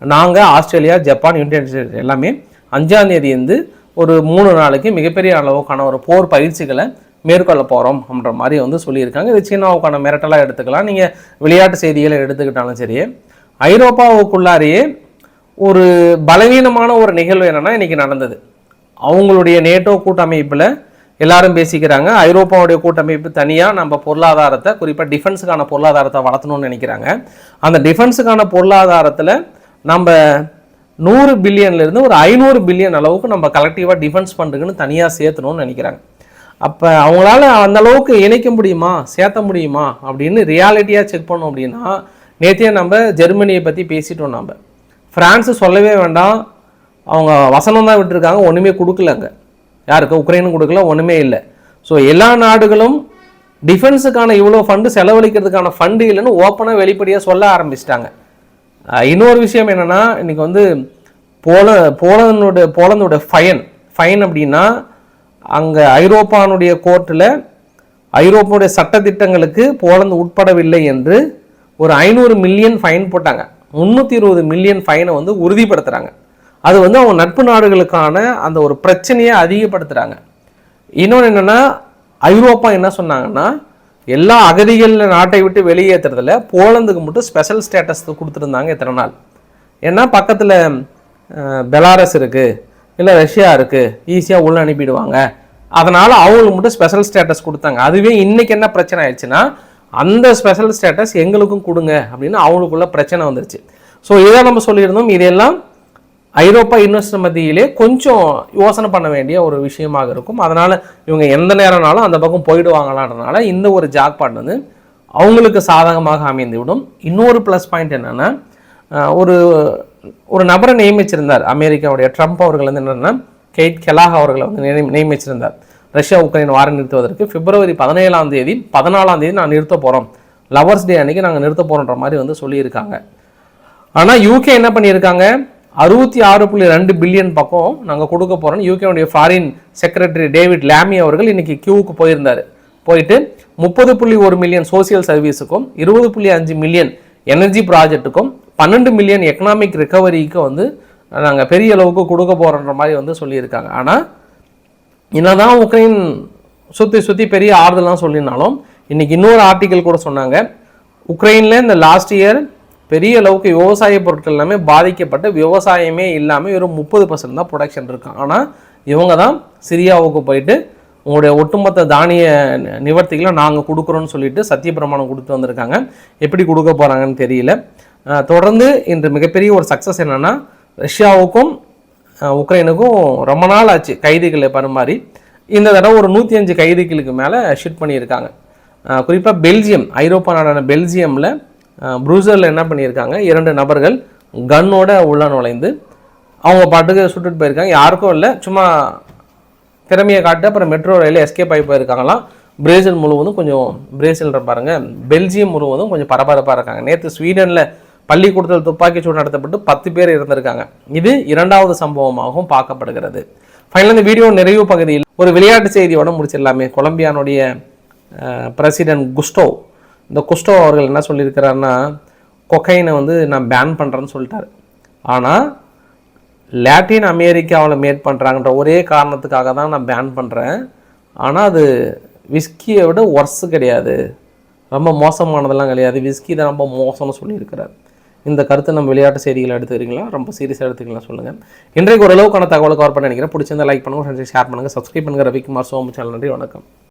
நாங்கள் ஆஸ்திரேலியா ஜப்பான் யுனைடெட் ஸ்டேட்ஸ் எல்லாமே அஞ்சாம் தேதி வந்து ஒரு மூணு நாளைக்கு மிகப்பெரிய அளவுக்கான ஒரு போர் பயிற்சிகளை மேற்கொள்ள போகிறோம் அப்படின்ற மாதிரி வந்து சொல்லியிருக்காங்க. இது சீனாவுக்கான மிரட்டலாக எடுத்துக்கலாம். நீங்கள் விளையாட்டு செய்திகளை எடுத்துக்கிட்டாலும் சரி ஐரோப்பாவுக்குள்ளாரையே ஒரு பலவீனமான ஒரு நிகழ்வு என்னென்னா இன்றைக்கி நடந்தது. அவங்களுடைய நேட்டோ கூட்டமைப்பில் எல்லாரும் பேசிக்கிறாங்க. ஐரோப்பாவுடைய கூட்டமைப்பு தனியாக நம்ம பொருளாதாரத்தை குறிப்பாக டிஃபென்ஸுக்கான பொருளாதாரத்தை வளர்த்தணும்னு நினைக்கிறாங்க. அந்த டிஃபென்ஸுக்கான பொருளாதாரத்தில் நம்ம நூறு பில்லியன்லேருந்து ஒரு ஐநூறு பில்லியன் அளவுக்கு நம்ம கலெக்டிவாக டிஃபென்ஸ் ஃபண்டுக்குன்னு தனியாக சேர்த்தணும்னு நினைக்கிறாங்க. அப்போ அவங்களால அந்த அளவுக்கு இணைக்க முடியுமா? சேர்த்த முடியுமா? அப்படின்னு ரியாலிட்டியாக செக் பண்ணோம் அப்படின்னா நேற்றே நம்ம ஜெர்மனியை பற்றி பேசிட்டோம் நம்ம ஃப்ரான்ஸு சொல்லவே வேண்டாம். அவங்க வசனம் தான் விட்டுருக்காங்க ஒன்றுமே கொடுக்கலங்க. யாருக்கு? உக்ரைனும் கொடுக்கல ஒன்றுமே இல்லை. ஸோ எல்லா நாடுகளும் டிஃபென்ஸுக்கான இவ்வளோ ஃபண்டு செலவழிக்கிறதுக்கான ஃபண்டு இல்லைன்னு ஓப்பனாக வெளிப்படையாக சொல்ல ஆரம்பிச்சிட்டாங்க. இன்னொரு விஷயம் என்னென்னா இன்னைக்கு வந்து போல போலந்தோட போலந்தோட ஃபைன் ஃபைன் அப்படின்னா அங்கே ஐரோப்பானுடைய கோர்ட்டில் ஐரோப்பாவுடைய சட்டத்திட்டங்களுக்கு போலந்து உட்படவில்லை என்று ஒரு ஐநூறு மில்லியன் ஃபைன் போட்டாங்க. முந்நூற்றி இருபது மில்லியன் ஃபைனை வந்து உறுதிப்படுத்துகிறாங்க அது வந்து அவங்க நட்பு நாடுகளுக்கான அந்த ஒரு பிரச்சனையை அதிகப்படுத்துகிறாங்க இன்னொன்று என்னென்னா ஐரோப்பா என்ன சொன்னாங்கன்னா எல்லா அகதிகள் நாட்டை விட்டு வெளியேற்றுறதுல போலந்துக்கு மட்டும் ஸ்பெஷல் ஸ்டேட்டஸ் கொடுத்துருந்தாங்க இத்தனை நாள். ஏன்னா பக்கத்தில் பெலாரஸ் இருக்குது இல்லை ரஷ்யா இருக்குது ஈஸியாக உள்ளே அனுப்பிடுவாங்க. அதனால் அவங்களுக்கு மட்டும் ஸ்பெஷல் ஸ்டேட்டஸ் கொடுத்தாங்க. அதுவே இன்றைக்கி என்ன பிரச்சனை ஆயிடுச்சுன்னா அந்த ஸ்பெஷல் ஸ்டேட்டஸ் எங்களுக்கும் கொடுங்க அப்படின்னு அவங்களுக்குள்ள பிரச்சனை வந்துருச்சு. ஸோ இதை நம்ம சொல்லியிருந்தோம். இதெல்லாம் ஐரோப்பா இன்வெஸ்டர் மத்தியிலே கொஞ்சம் யோசனை பண்ண வேண்டிய ஒரு விஷயமாக இருக்கும். அதனால் இவங்க எந்த நேரம்னாலும் அந்த பக்கம் போயிடுவாங்களான்றனால இந்த ஒரு ஜாக்பாட் வந்து அவங்களுக்கு சாதகமாக அமைந்து விடும் இன்னொரு ப்ளஸ் பாயிண்ட் என்னென்னா ஒரு ஒரு நபரை நியமிச்சிருந்தார். அமெரிக்காவுடைய ட்ரம்ப் அவர்கள் வந்து என்னென்னா கெய்ட் கெலாக் அவர்களை வந்து நியமிச்சிருந்தார். ரஷ்யா உக்ரைன் வாரம் நிறுத்துவதற்கு பிப்ரவரி பதினேழாம் தேதி பதினாலாம் தேதி நான் நிறுத்த போகிறோம் லவர்ஸ் டே அன்னைக்கு நாங்கள் நிறுத்த போகிறோன்ற மாதிரி வந்து சொல்லியிருக்காங்க. ஆனால் யூகே என்ன பண்ணியிருக்காங்க? அறுபத்தி ஆறு புள்ளி ரெண்டு பில்லியன் பக்கம் நாங்கள் கொடுக்க போகிறோம் யூகேனுடைய ஃபாரின் செக்ரட்டரி டேவிட் லேமி அவர்கள் இன்னைக்கு கியூவுக்கு போயிருந்தார். போயிட்டு முப்பது புள்ளி ஒரு மில்லியன் சோசியல் சர்வீஸுக்கும் இருபது புள்ளி அஞ்சு மில்லியன் எனர்ஜி ப்ராஜெக்ட்டுக்கும் பன்னெண்டு மில்லியன் எக்கனாமிக் ரெக்கவரிக்கு வந்து நாங்கள் பெரிய அளவுக்கு கொடுக்க போகிறோன்ற மாதிரி வந்து சொல்லியிருக்காங்க. ஆனால் என்னதான் உக்ரைன் சுற்றி சுற்றி பெரிய ஆறுதலாம் சொல்லினாலும் இன்றைக்கி இன்னொரு ஆர்டிக்கல் கூட சொன்னாங்க. உக்ரைனில் இந்த லாஸ்ட் இயர் பெரிய அளவுக்கு விவசாய பொருட்கள் எல்லாமே பாதிக்கப்பட்டு விவசாயமே இல்லாமல் வெறும் முப்பது பர்சன்ட் தான் ப்ரொடக்ஷன் இருக்கும் ஆனால் இவங்க தான் சிரியாவுக்கு போயிட்டு உங்களுடைய ஒட்டுமொத்த தானிய நிவர்த்திகளை நாங்கள் கொடுக்குறோன்னு சொல்லிட்டு சத்திய பிரமாணம் கொடுத்து வந்திருக்காங்க. எப்படி கொடுக்க போகிறாங்கன்னு தெரியல. தொடர்ந்து இன்று மிகப்பெரிய ஒரு சக்ஸஸ் என்னென்னா ரஷ்யாவுக்கும் உக்ரைனுக்கும் ரொம்ப நாள் ஆச்சு கைதிகளை பரிமாறி. இந்த தடவை ஒரு நூற்றி அஞ்சு கைதிகளுக்கு மேலே ஷிஃப்ட் பண்ணியிருக்காங்க. குறிப்பாக பெல்ஜியம் ஐரோப்பா நாடான பெல்ஜியமில் ப்ரூசரில் என்ன பண்ணியிருக்காங்க? இரண்டு நபர்கள் கன்னோட உள்ள நுழைந்து அவங்க பாட்டுக்கு சுட்டுட்டு போயிருக்காங்க. யாருக்கும் இல்லை சும்மா திறமையை காட்டு அப்புறம் மெட்ரோ ரயிலில் எஸ்கேப் ஆகி போயிருக்காங்களாம். பிரேசில் முழுவதும் கொஞ்சம் பிரேசில்ன்ற பாருங்கள் பெல்ஜியம் முழுவதும் கொஞ்சம் பரபரப்பாக இருக்காங்க. நேற்று ஸ்வீடனில் பள்ளிக்கூடத்தில் துப்பாக்கி சூடு நடத்தப்பட்டு பத்து பேர் இருந்திருக்காங்க இது இரண்டாவது சம்பவமாகவும் பார்க்கப்படுகிறது. ஃபைனல் இந்த வீடியோ நிறைவு பகுதியில் ஒரு விளையாட்டு செய்தியோட முடிச்சிடலாமே. கொலம்பியானுடைய பிரசிடென்ட் குஸ்டோ இந்த குஸ்டோ அவர்கள் என்ன சொல்லியிருக்கிறாருன்னா கொக்கைனை வந்து நான் பேன் பண்ணுறேன்னு சொல்லிட்டார். ஆனால் லாட்டின் அமெரிக்காவில் மேட் பண்ணுறாங்கன்ற ஒரே காரணத்துக்காக தான் நான் பேன் பண்ணுறேன் ஆனால் அது விஸ்கியை விட ஒர்ஸு கிடையாது. ரொம்ப மோசமானதெல்லாம் கிடையாது. விஸ்கி தான் ரொம்ப மோசம்னு சொல்லியிருக்கிறார். இந்த கருத்தை நம்ம விளையாட்டு செய்திகளை எடுத்துக்கிறீங்களா? ரொம்ப சீரியஸாக எடுத்துக்கலாம் சொல்லுங்கள் இன்றைக்கு ஓரளவுக்கான தகவலை கவர் பண்ண நினைக்கிறேன். பிடிச்சிருந்தா லைக் பண்ணுங்கள் ஷேர் பண்ணுங்கள் சப்ஸ்கிரைப் பண்ணுங்கள் ரவிக்குமார் சோமு சேனல் நன்றி வணக்கம்.